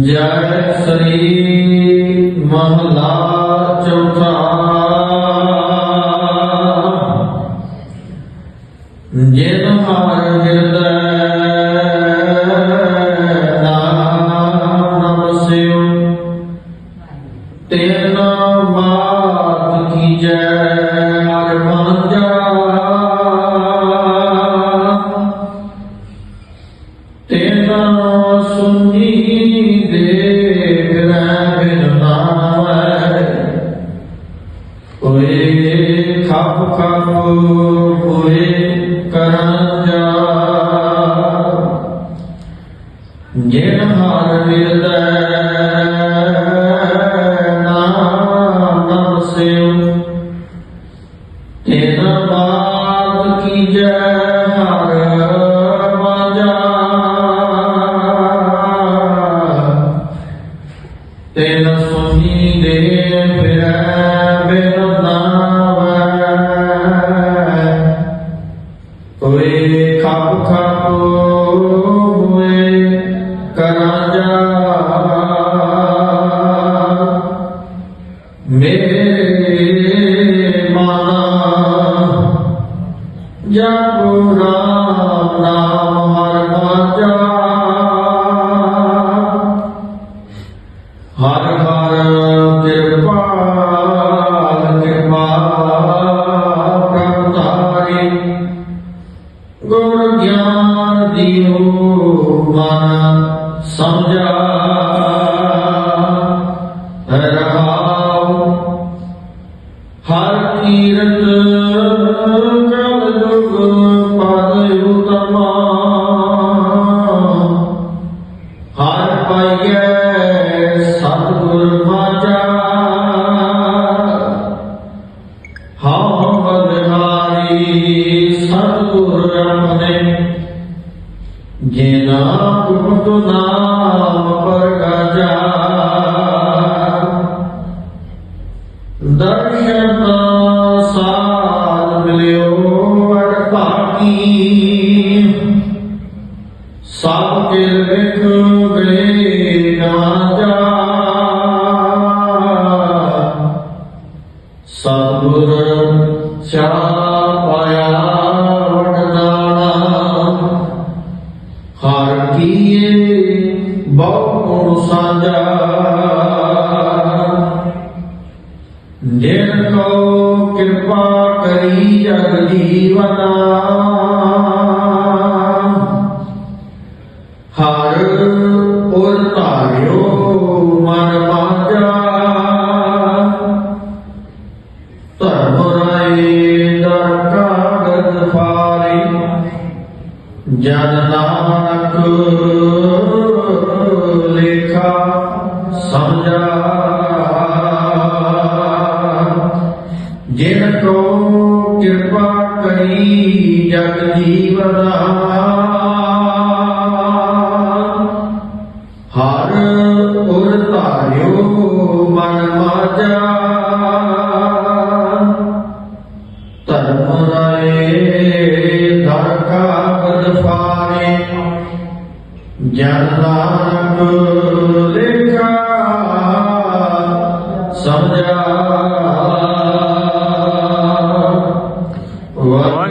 ਜੈ ਸ੍ਰੀ ਮਹਲਾ ਤੇਨਾ ਸੁਨੀ ਦੇਖ ਰਹਿ ਬਿਨ ਓਏ ਖਪ ਖਪ, ਓਏ ਕਰਨ ਜਾ। ਜਿਨ ਹਰ ਹਿਰਦੈ ਨਾਮ ਵਸਿਓ ਤੇਨ ਬਾਤ ਕੀਜੈ ਹਰ ਮਨ ਸਮਝਾ। ਰਹਾਉ ਹਰ ਕੀਰਤ ਕਲ ਜੁਗ ਪਦ ਉਤਮਾ। ਹਰ ਪਾਈਐ ਸਤਿਗੁਰ ਮਾਝਾ। ਹਉ ਬਦਹਾਰੀ ਸਤਿਗੁਰ ਰਮਨੇ ਜਿਨਾ ਗੁਰਤ ਨਾਮ ਪ੍ਰਗਾਜਾ ਦਰਸ਼ਨ ਸਾਧ ਮਿਲਿਓ ਅੜ ਭਾਗੀ ਸਭ ਕੇ ਵਿਖ ਗਏ ਨਾ ਜਾ ਸਤਿਗੁਰ ਚਾਹ ਪਾਇਆ ਕੀਏ ਬਹੁ ਸਾਜਾ ਜਿਨ ਕੋ ਕਿਰਪਾ ਕਰੀ ਜਗ ਜੀਵਨਾ ਹਰ ਉਰ ਧਾਰਿਓ ਮਨ ਮਾਜਾ ਧਰਮ ਰਾਏ ਦਰ ਕਾਗਦ ਫਾਰੀ। ਜਨ ਨਾਨਕ ਕੋ ਕਿਰਪਾ ਕਰੀ ਜਗ ਜੀਵਨਾ ਹਰ। ਉਰ ਧਾਰਿਓ ਮਨ ਮਾਜਾ। ਧਰਮ ਰਾਏ ਦਰ ਕਾਗਦ ਫਾਰੇ। ਜਨ ਨਾਨਕ ਲੇਖਾ। ਸਮਝਾ